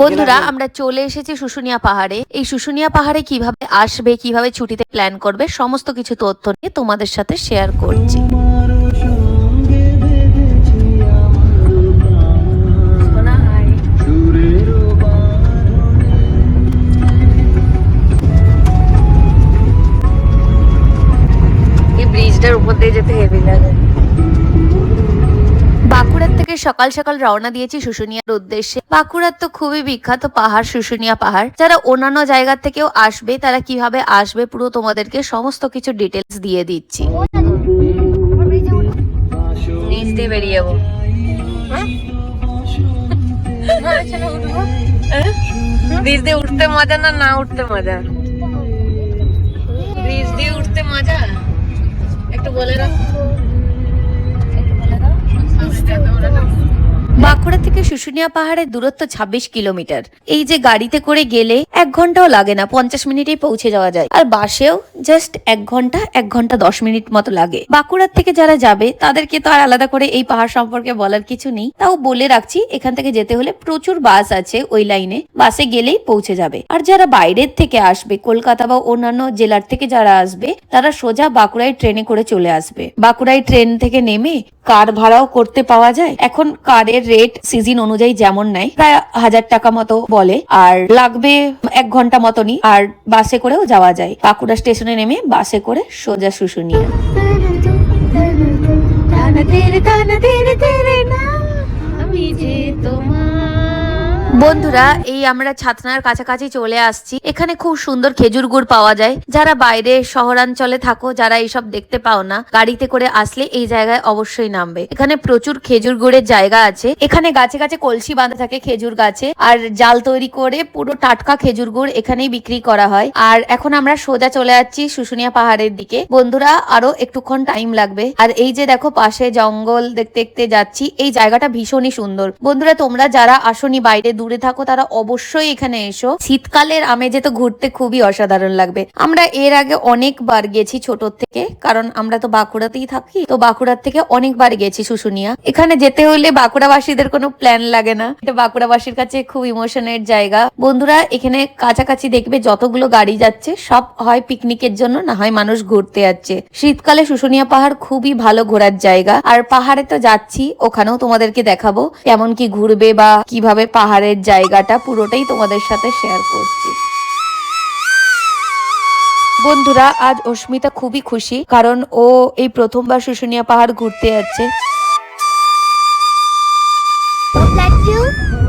বন্ধুরা, আমরা চলে এসেছি শুশুনিয়া পাহাড়ে। এই শুশুনিয়া পাহাড়ে কীভাবে আসবে, কীভাবে ছুটিতে প্ল্যান করবে, সমস্ত কিছু তথ্য নিয়ে তোমাদের সাথে শেয়ার করছি। ব্রিজটার উপর দিয়ে যেতে হেভি লাগে। বাঁকুড়ার থেকে সকাল সকাল রওনা দিয়েছি শুশুনিয়ার উদ্দেশ্যে। বাঁকুড়ার তো খুবই বিখ্যাত পাহাড় শুশুনিয়া পাহাড়। যারা অন্যান্য জায়গা থেকেও আসবে তারা কীভাবে আসবে পুরো তোমাদেরকে সমস্ত কিছু ডিটেলস দিয়ে দিচ্ছি। নিচ দিয়ে বেরিয়ে যাব। ব্রিজ দিয়ে উঠতে মজা না না উঠতে মজা? ব্রিজ দিয়ে উঠতে মজা? একটু বলে রাখ বাঁকুড়া থেকে শুশুনিয়া পাহাড়ের দূরত্ব ২৬ কিলোমিটার। এই যে গাড়িতে করে গেলে এক ঘন্টাও লাগে না, পঞ্চাশ মিনিটেই পৌঁছে যাওয়া যায়। আর বাসেও জাস্ট এক ঘণ্টা এক ঘণ্টা দশ মিনিট মতো লাগে। বাঁকুড়ার থেকে যারা যাবে, তাদেরকে তো আর আলাদা করে এই পাহাড় সম্পর্কে বলার কিছু নেই। তাও বলে রাখছি, এখান থেকে যেতে হলে প্রচুর বাস আছে ওই লাইনে। বাসে গেলেই পৌঁছে যাবে। আর যারা বাইরের থেকে আসবে, কলকাতা বা অন্যান্য জেলার থেকে যারা আসবে, তারা সোজা বাঁকুড়ায় ট্রেনে করে চলে আসবে। বাঁকুড়ায় ট্রেন থেকে নেমে, কার ভাড়াও করতে পাওয়া যায়? এখন কারের রেট সিজন অনুযায়ী যেমন নেয় প্রায় হাজার টাকা মতো বলে আর লাগবে এক ঘণ্টা মতনই আর বাসে করেও যাওয়া যায় বাঁকুড়া স্টেশনে নেমে বাসে করে সোজা শুশুনিয়া তোমার বন্ধুরা, এই আমরা ছাতনার কাছাকাছি চলে আসছি। এখানে খুব সুন্দর খেজুর গুড় পাওয়া যায়। যারা বাইরে শহরাঞ্চলে থাকো, যারা এইসব দেখতে পাও না, গাড়িতে করে আসলে এই জায়গায় অবশ্যই নামবে। এখানে প্রচুর খেজুর গুড়ের জায়গা আছে। এখানে গাছে গাছে কলসি বাঁধা থাকে খেজুর গাছে। আর জাল তৈরি করে পুরো টাটকা খেজুর গুড় এখানেই বিক্রি করা হয়। আর এখন আমরা সোজা চলে যাচ্ছি শুশুনিয়া পাহাড়ের দিকে। বন্ধুরা, আরও একটুক্ষণ টাইম লাগবে। আর এই যে দেখো, পাশে জঙ্গল দেখতে দেখতে যাচ্ছি। এই জায়গাটা ভীষণই সুন্দর। বন্ধুরা, তোমরা যারা আসনি বাইরে, দূরে থাকো, তারা অবশ্যই এখানে এসো। শীতকালের আমেজে তো ঘুরতে খুবই অসাধারণ লাগবে। আমরা এর আগে অনেকবার গেছি ছোট থেকে, কারণ আমরা তো বাঁকুড়াতেই থাকি। তো বাঁকুড়ার থেকে অনেকবার গেছি শুশুনিয়া। এখানে যেতে হলে বাঁকুড়াবাসীদের কোনো প্ল্যান লাগে না। এটা বাঁকুড়াবাসীর কাছে খুব ইমোশনের জায়গা। বন্ধুরা, এখানে কাছাকাছি দেখবে যতগুলো গাড়ি যাচ্ছে, সব হয় পিকনিকের জন্য, না হয় মানুষ ঘুরতে যাচ্ছে। শীতকালে শুশুনিয়া পাহাড় খুবই ভালো ঘোরার জায়গা। আর পাহাড়ে তো যাচ্ছি, ওখানেও তোমাদেরকে দেখাবো কেমন কি ঘুরবে বা কীভাবে পাহাড়ের জায়গাটা পুরোটাই তোমাদের সাথে শেয়ার করছি বন্ধুরা, আজ অস্মিতা খুবই খুশি, কারণ ও এই প্রথমবার শুশুনিয়া পাহাড় ঘুরতে যাচ্ছে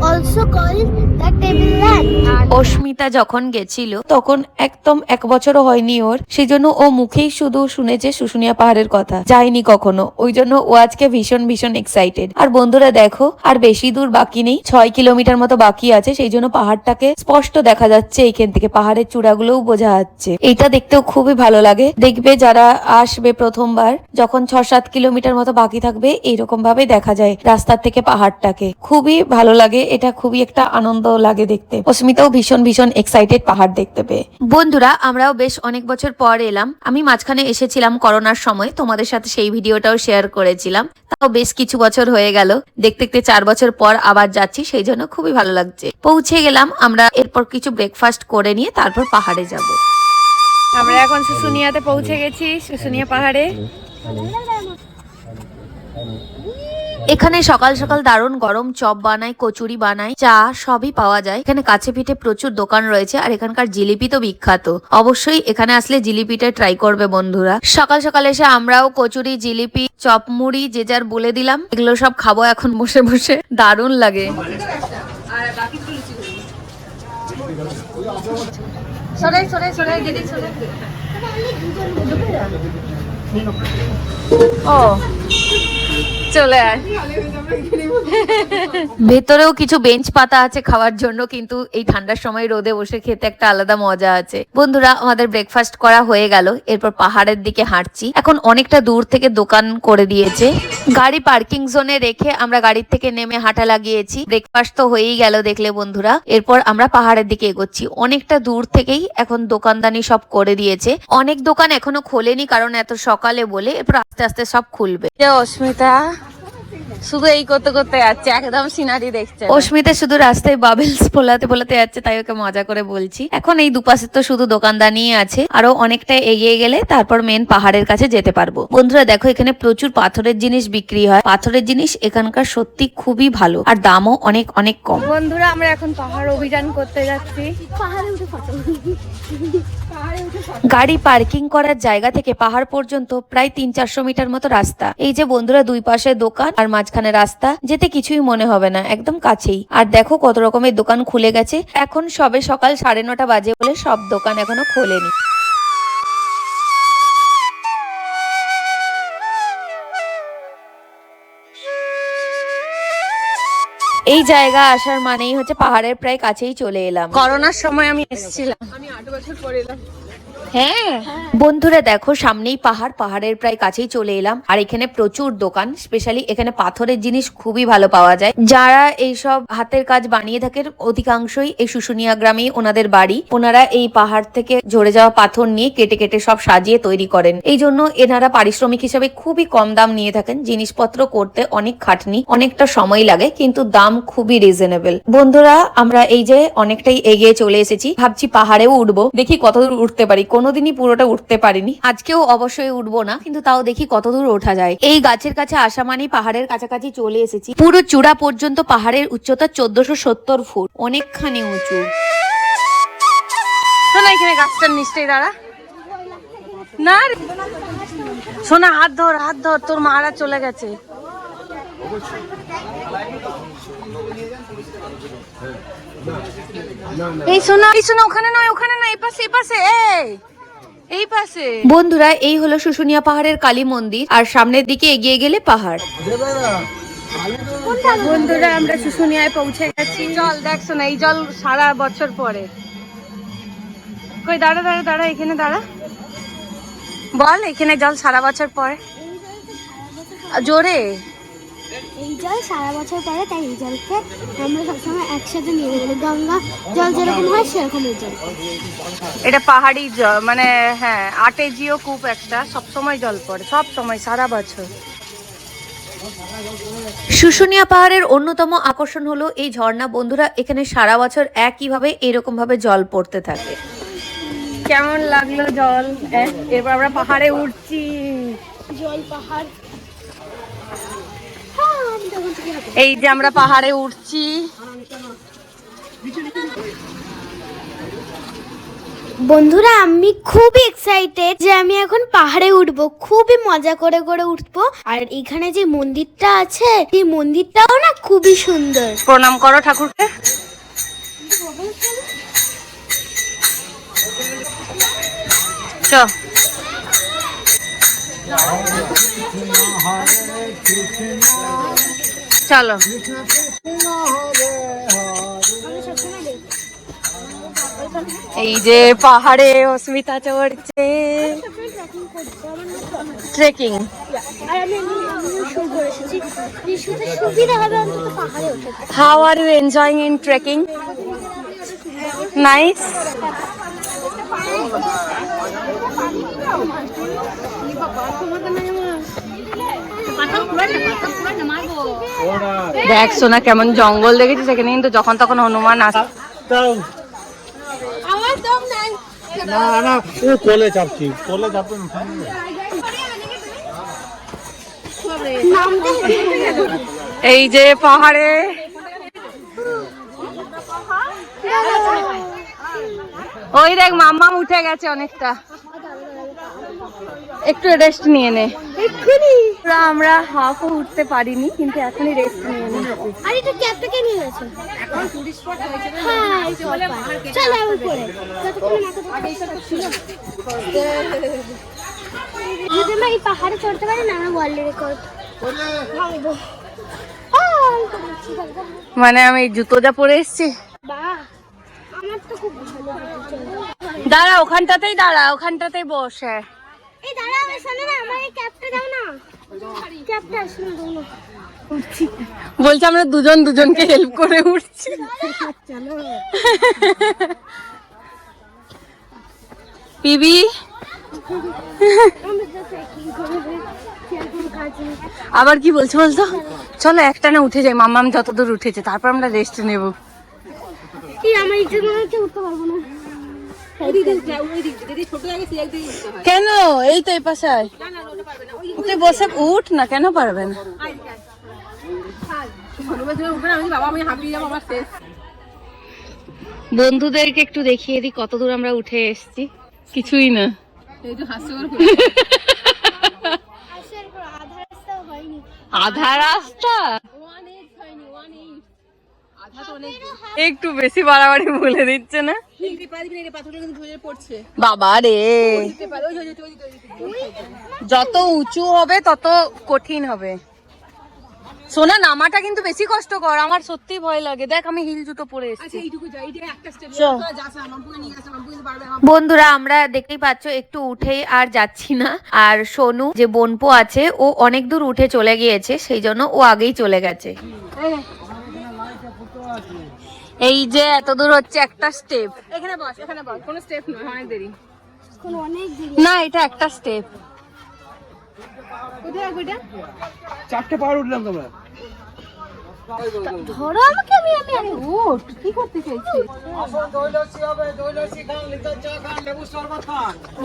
also call the table land. অস্মিতা যখন গেছিল, তখন একদম এক বছরও হয়নি ওর। সেই জন্য ও মুখেই শুধু শুনেছে শুশুনিয়া পাহাড়ের কথা। যায়নি কখনো। ওই জন্য ও আজকে ভীষণ ভীষণ এক্সাইটেড আর বন্ধুরা দেখো, আর বেশি দূর বাকি নেই। ছয় কিলোমিটার মতো বাকি আছে। সেই জন্য পাহাড়টাকে স্পষ্ট দেখা যাচ্ছে। এইখান থেকে পাহাড়ের চূড়াগুলোও বোঝা যাচ্ছে। এটা দেখতেও খুবই ভালো লাগে। দেখবে যারা আসবে প্রথমবার, যখন ছ সাত কিলোমিটার মতো বাকি থাকবে এইরকম ভাবে দেখা যায় রাস্তার থেকে পাহাড়টাকে। খুবই ভালো লাগে। এটা খুবই একটা আনন্দ লাগে দেখতে। অস্মিতাও ভীষণ ভীষণ এক্সাইটেড পাহাড় দেখতে পেয়ে। বন্ধুরা আমরাও বেশ অনেক বছর পর এলাম। আমি মাঝখানে এসেছিলাম করোনার সময় তোমাদের সাথে সেই ভিডিওটাও শেয়ার করেছিলাম। তাও বেশ কিছু বছর হয়ে গেল। দেখতে দেখতে চার বছর পর আবার যাচ্ছি সেই জন্য খুবই ভালো লাগছে। পৌঁছে গেলাম আমরা এরপর কিছু ব্রেকফাস্ট করে নিয়ে তারপর পাহাড়ে যাব। আমরা এখন শুশুনিয়াতে পৌঁছে গেছি শুশুনিয়া পাহাড়ে। এখানে সকাল সকাল দারুণ গরম চপ বানায় কচুরি বানায় চা সবই পাওয়া যায়। এখানে কাছে পিঠে প্রচুর দোকান রয়েছে আর এখানকার জিলিপি তো বিখ্যাত। অবশ্যই এখানে আসলে জিলিপিটা ট্রাই করবে বন্ধুরা। সকাল সকাল এসে আমরাও কচুরি জিলিপি চপ মুড়ি যে যার বলে দিলাম এগুলো সব খাব এখন বসে বসে। দারুণ লাগে। সরাই সরাই সরাই দিদি সরাই ও। চলে আয়। ভেতরেও কিছু বেঞ্চ পাতা আছে খাওয়ার জন্য কিন্তু এই ঠান্ডার সময় রোদে বসে খেতে একটা আলাদা মজা আছে। বন্ধুরা আমাদের ব্রেকফাস্ট করা হয়ে গেল এরপর পাহাড়ের দিকে হাঁটছি। এখন অনেকটা দূর থেকে দোকান করে দিয়েছে। গাড়ি পার্কিং জোনে রেখে আমরা গাড়ির থেকে নেমে হাঁটা লাগিয়েছি। ব্রেকফাস্ট তো হয়েই গেল দেখলে বন্ধুরা। এরপর আমরা পাহাড়ের দিকে এগোচ্ছি। অনেকটা দূর থেকেই এখন দোকানদানি সব করে দিয়েছে। অনেক দোকান এখনও খোলেনি কারণ এত সকালে বলে এরপর আস্তে আস্তে সব খুলবে। অস্মিতা শুধু এই করতে করতে যাচ্ছে একদম সিনারি দেখছে। অস্মিতা শুধু রাস্তায় বাবেলস ফোলাতে ফোলাতে যাচ্ছে তাই ওকে মজা করে বলছি। এখন এই দুপাশে তো শুধু দোকানদানি আছে আরও অনেকটা এগিয়ে গেলে তারপর মেন পাহাড়ের কাছে যেতে পারব। বন্ধুরা দেখো এখানে প্রচুর পাথরের জিনিস বিক্রি হয়। পাথরের জিনিস এখানকার সত্যি খুবই ভালো আর দামও অনেক অনেক কম। বন্ধুরা আমরা এখন পাহাড় অভিযান করতে যাচ্ছি। পাহাড়ে উঠে ফটো। গাড়ি পার্কিং করার জায়গা থেকে পাহাড় পর্যন্ত প্রায় তিন চারশো মিটার মতো রাস্তা। এই যে বন্ধুরা দুই পাশে দোকান আর মাঝখানে রাস্তা যেতে কিছুই মনে হবে না একদম কাছেই। আর দেখো কত রকমের দোকান খুলে গেছে। এখন সবে সকাল সাড়ে নটা বাজে বলে সব দোকান এখনও খোলেনি। এই জায়গা আসার মানেই হচ্ছে পাহাড়ের প্রায় কাছেই চলে এলাম। করোনার সময় আমি এসেছিলাম। হ্যাঁ। বন্ধুরা দেখো, সামনেই পাহাড়, পাহাড়ের প্রায় কাছেই চলে এলাম। আর এখানে প্রচুর দোকান স্পেশালি এখানে পাথরের জিনিস খুবই ভালো পাওয়া যায়। যারা এইসব হাতের কাজ বানিয়ে থাকেন, অধিকাংশই এই শুশুনিয়া গ্রামেই ওনাদের বাড়ি। ওনারা এই পাহাড় থেকে ঝরে যাওয়া পাথর নিয়ে কেটে কেটে সব সাজিয়ে তৈরি করেন। এই জন্য এনারা পারিশ্রমিক হিসেবে খুবই কম দাম নিয়ে থাকেন। জিনিসপত্র করতে অনেক খাটনি, অনেকটা সময় লাগে, কিন্তু দাম খুবই রিজনেবল বন্ধুরা, আমরা এই যে অনেকটাই এগিয়ে চলে এসেছি, ভাবছি পাহাড়েও উঠবো। দেখি কতদূর উঠতে পারি। কোনোদিনই পুরোটা উঠতে পারিনি। আজকেও অবশ্যই উঠবো না, কিন্তু তাও দেখি কতদূর ওঠা যায়। এই গাছের কাছে আসা মানেই পাহাড়ের কাছাকাছি চলে এসেছি। পুরো চূড়া পর্যন্ত পাহাড়ের উচ্চতা চোদ্দশো সত্তর ফুট, অনেকখানি উঁচু। শোনা, এখানে গাছটার নিচটাই দাঁড়া। না শোনা, হাত ধর হাত ধর, তোর মারা চলে গেছে। এই শোনা এই শোনা ওখানে নয় ওখানে নয় এই পাশে এই পাশে এই এই পাশে। বন্ধুরা এই হলো শুশুনিয়া পাহাড়ের কালী মন্দির আর সামনের দিকে এগিয়ে গেলে পাহাড়। বন্ধুরা আমরা শুশুনিয়ায় পৌঁছে গেছি। জল দেখ শোনা এই জল সারা বছর পরে। কই দাঁড়া দাঁড়া দাঁড়া এখানে দাঁড়া। বল এখানে জল সারা বছর পরে। জোরে। এই জল সারা বছর পরে তাই এই জলকে আমরা সবসময় একসাথে নিয়ে যাব গঙ্গা জল যেরকম হয় সেরকম এই জল এটা পাহাড়ি জল মানে হ্যাঁ আটেজিও কূপ একটা সব সময় জল পড়ে সব সময় সারা বছর। শুশুনিয়া পাহাড়ের অন্যতম আকর্ষণ হলো এই ঝর্ণা। বন্ধুরা এখানে সারা বছর একইভাবে এরকম ভাবে জল পড়তে থাকে। কেমন লাগল জল? এরপর আমরা পাহাড়ে উঠছি। জল পাহাড় হ্যাঁ আমি তখন থেকে হাঁটবো। এই যে আমরা পাহাড়ে উঠছি। বন্ধুরা আমি খুব এক্সাইটেড যে আমি এখন পাহাড়ে উঠবো। খুবই মজা করে করে উঠবো। আর এখানে যে মন্দিরটা আছে এই মন্দিরটাও না খুবই সুন্দর। প্রণাম করো ঠাকুরকে। চ। চলো। এই যে পাহাড়ে অস্মিতা চড়ছে। Trekking how are you enjoying in trekking nice দেখ সোনা কেমন জঙ্গল দেখেছিস সেখানে কিন্তু যখন তখন হনুমান আস না না ও কোলে চাপছি কোলে চাপবে এই যে পাহাড়ে। ওই দেখ মাম্মাম উঠে গেছে অনেকটা। একটু রেস্ট নিয়ে নে। এক্ষুনি। পুরো আমরা হাফও উঠতে পারিনি কিন্তু এখনই রেস্ট নিয়ে নিচ্ছি। আর এটা ক্যাবটা কে নিয়ে গেছে হ্যাঁ এই সব পাহাড়। চল আমি পরে যতক্ষণ না ছিল। যদি আমরা এই পাহাড়ে চড়তে পারি না আমরা ওয়ার্ল্ড রেকর্ড ভাঙবো মানে আমি জুতো যা পরে এসেছি। বাহ আমার তো খুব ভালো লেগেছে। দাঁড়া ওখানটাতেই দাঁড়া ওখানটাতেই বস হ্যাঁ। এই দাঁড়া আমার শোনো না আমার এই ক্যাপটা দাও না। না বলছে আমরা দুজন দুজনকে হেল্প করে উঠছি। পিবি। আবার কি বলছো বলতো? চলো একটানে উঠে যাই, মাম্মাম যতদূর উঠেছে, তারপর আমরা রেস্ট নেব। আমার ইচ্ছে উঠতে পারব না। কেন? এই তো এই পাশায়। তুই বসে উঠ না কেন পারবে না? বন্ধুদেরকে একটু দেখিয়ে দিই কত দূর আমরা উঠে এসেছি। কিছুই না। আধা রাস্তা একটু বেশি বাড়াবাড়ি বলে দিচ্ছে না? বাবা রে। যত উঁচু হবে তত কঠিন হবে। সোনা নামাটা কিন্তু বেশি কষ্টকর। আমার সত্যি ভয় লাগে। দেখ আমি হিল জুতো পরে এসেছি। বন্ধুরা আমরা দেখতেই পাচ্ছ একটু উঠেই আর যাচ্ছি না। আর সোনু যে বোনপো আছে ও অনেক দূর উঠে চলে গিয়েছে সেই জন্য ও আগেই চলে গেছে। এই যে এত দূর হচ্ছে একটা স্টেপ এখানে বস এখানে বস কোনো স্টেপ নয় অনেক দেরি এখন অনেক দেরি না এটা একটা স্টেপ চারটে পাহাড় উঠলাম তোমরা ধরো আমাকে আমি আমি আমি উঠ কি করতে চাইছিস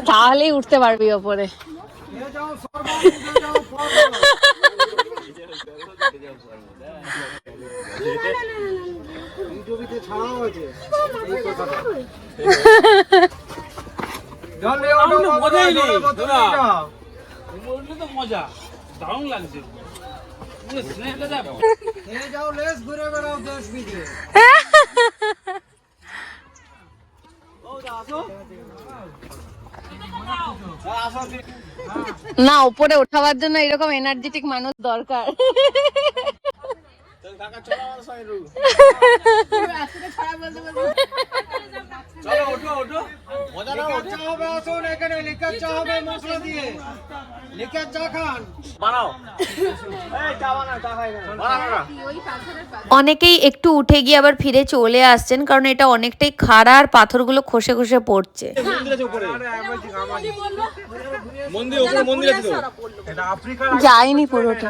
তাহলেই উঠতে পারবি ওপরে ছাড়াও আছে। মজাই নেই তো মজা দারুণ লাগছে। যাও লেস ঘুরে বেড়াও দেশ বিদেশ না উপরে ওঠাবার জন্য এরকম এনার্জেটিক মানুষ দরকার। অনেকেই একটু উঠে গিয়ে আবার ফিরে চলে আসছেন কারণ এটা অনেকটাই খাড়া আর পাথরগুলো খসে খসে পড়ছে। যায়নি আছে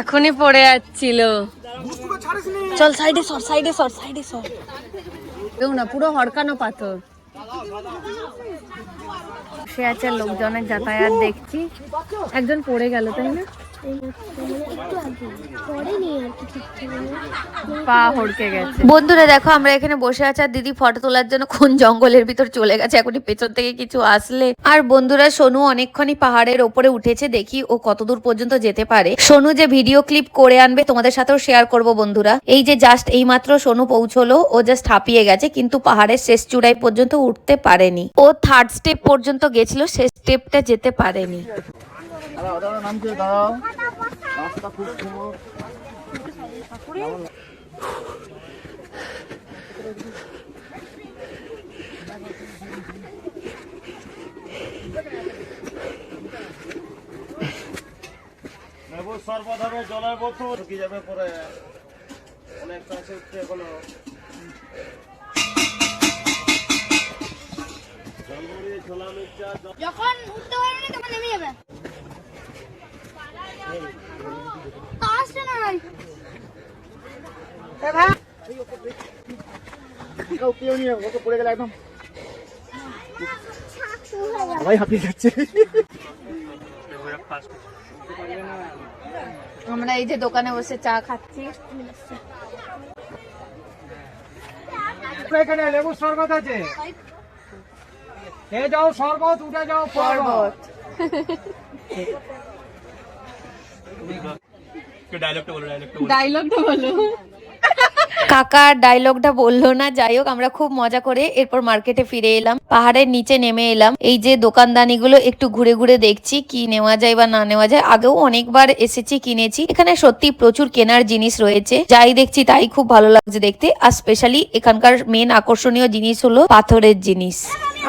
এখনই পড়ে যাচ্ছিল। চল সাইডে সর সাইডে সর সাইডে সর। দেখো না পুরো হড়কানো পাথর। সে আছে লোকজনের যাতায়াত দেখছি। একজন পড়ে গেল তাই না? বন্ধুরা, দেখো, আমরা এখানে বসে আছি আর দিদি ফটো তোলার জন্য কোন জঙ্গলের ভিতর চলে গেছে, এখনই পেছন থেকে কিছু আসলে। আর বন্ধুরা, সোনু অনেকক্ষণই পাহাড়ের ওপরে উঠেছে, দেখি ও কতদূর পর্যন্ত যেতে পারে। সোনু যে ভিডিও ক্লিপ করে আনবে, তোমাদের সাথেও শেয়ার করব বন্ধুরা। এই যে জাস্ট এই মাত্র সোনু পৌঁছলো, ও জাস্ট হাঁপিয়ে গেছে, কিন্তু পাহাড়ের শেষ চূড়াই পর্যন্ত উঠতে পারেনি। ও থার্ড স্টেপ পর্যন্ত গেছিল, শেষ স্টেপটা যেতে পারেনি। নেবু শরবত হবে জলের বোতল। শুকিয়ে যাবে পরে। অনেকটা আছে উঠতে এখনও। যখন উঠতে পারবে তখন নেমে যাবে আসছে না ভাই কেউ নিয়ে ওকে পড়ে গেলে একদম সবাই হাঁপিয়ে যাচ্ছে আমরা এই যে দোকানে বসে চা খাচ্ছি। এখানে লেবু শরবত আছে। খেয়ে যাও শরবত উঠে যাও পর্বত ডায়লগটা বলো কাকা ডায়লগটা বলল না যাই হোক আমরা খুব মজা করে এরপর মার্কেটে ফিরে এলাম পাহাড়ের নিচে নেমে এলাম। এই যে দোকানদানিগুলো একটু ঘুরে ঘুরে দেখছি কি নেওয়া যায় বা না নেওয়া যায় আগেও অনেকবার এসেছি কিনেছি। এখানে সত্যি প্রচুর কেনার জিনিস রয়েছে যাই দেখছি তাই খুব ভালো লাগছে দেখতে আর স্পেশালি এখানকার মেন আকর্ষণীয় জিনিস হলো পাথরের জিনিস।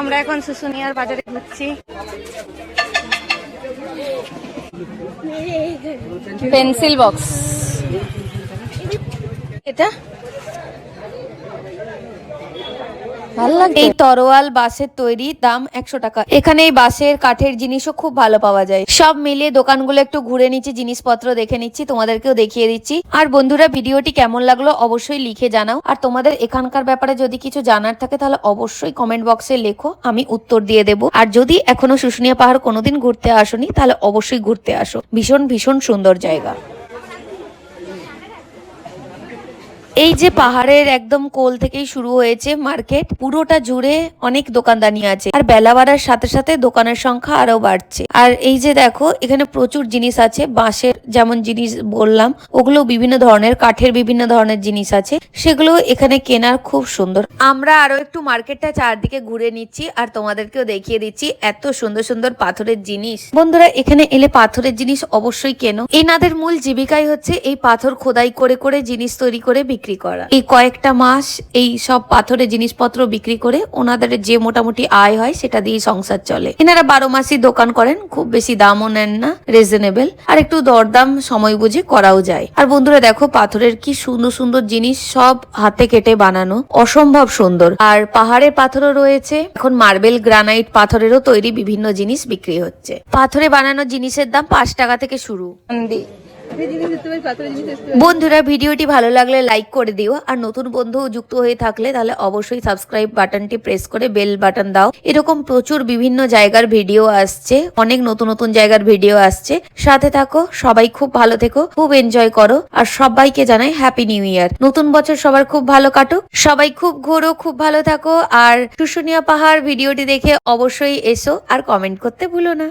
আমরা এখন শুশুনিয়ার বাজারে ঘুরছি পেন্সিল বক্স। এটা? এই তরোয়াল বাঁশের তৈরি দাম একশো টাকা। এখানে এই বাঁশের কাঠের জিনিসও খুব ভালো পাওয়া যায়। সব মিলিয়ে দোকানগুলো একটু ঘুরে নিচ্ছি, জিনিসপত্র দেখে নিচ্ছি, তোমাদেরকেও দেখিয়ে দিচ্ছি। আর বন্ধুরা, ভিডিওটি কেমন লাগল অবশ্যই লিখে জানাও। আর তোমাদের এখানকার ব্যাপারে যদি কিছু জানার থাকে, তাহলে অবশ্যই কমেন্ট বক্সে লেখো, আমি উত্তর দিয়ে দেবো। আর যদি এখনও শুশুনিয়া পাহাড় কোনোদিন ঘুরতে আসোনি, তাহলে অবশ্যই ঘুরতে আসো। ভীষণ ভীষণ সুন্দর জায়গা। এই যে পাহাড়ের একদম কোল থেকেই শুরু হয়েছে মার্কেট, পুরোটা জুড়ে অনেক দোকানদানি আছে। আর বেলা বাড়ার সাথে সাথে দোকানের সংখ্যা আরও বাড়ছে। আর এই যে দেখো, এখানে প্রচুর জিনিস আছে, বাঁশের যেমন জিনিস বললাম, ওগুলো বিভিন্ন ধরনের, কাঠের বিভিন্ন ধরনের জিনিস আছে, সেগুলো এখানে কেনার খুব সুন্দর। আমরা আরও একটু মার্কেটটা চারদিকে ঘুরে নিচ্ছি, আর তোমাদেরকেও দেখিয়ে দিচ্ছি এত সুন্দর সুন্দর পাথরের জিনিস। বন্ধুরা, এখানে এলে পাথরের জিনিস অবশ্যই কেনো। এনাদের মূল জীবিকাই হচ্ছে এই পাথর খোদাই করে করে জিনিস তৈরি করে বিক্রি করা। এই কয়েকটা মাস এই সব পাথরের জিনিসপত্র বিক্রি করে ওনাদের যে মোটামুটি আয় হয় সেটা দিয়ে সংসার চলে। এনারা বারো মাসই দোকান করেন, খুব বেশি দামও নেন না রিজনেবল আর একটু দরদাম সময় বুঝে করাও যায়। আর বন্ধুরা দেখো পাথরের কি সুন্দর সুন্দর জিনিস সব হাতে কেটে বানানো। অসম্ভব সুন্দর। আর পাহাড়ের পাথরও রয়েছে। এখন মার্বেল গ্রানাইট পাথরেরও তৈরি বিভিন্ন জিনিস বিক্রি হচ্ছে। পাথরে বানানো জিনিসের দাম পাঁচ টাকা থেকে শুরু। বন্ধুরা, ভিডিওটি ভালো লাগলে লাইক করে দিও। আর নতুন বন্ধু যুক্ত হয়ে থাকলে তাহলে অবশ্যই সাবস্ক্রাইব বাটনটি প্রেস করে বেল বাটন দাও। এরকম প্রচুর বিভিন্ন জায়গার ভিডিও আসছে, অনেক নতুন নতুন জায়গার ভিডিও আসছে। সাথে থাকো, সবাই খুব ভালো থেকো, খুব এনজয় করো, আর সবাইকে জানাই হ্যাপি নিউ ইয়ার নতুন বছর সবার খুব ভালো কাটুক। সবাই খুব ঘোরো, খুব ভালো থাকো, আর শুশুনিয়া পাহাড় ভিডিওটি দেখে অবশ্যই এসো, আর কমেন্ট করতে ভুলো না।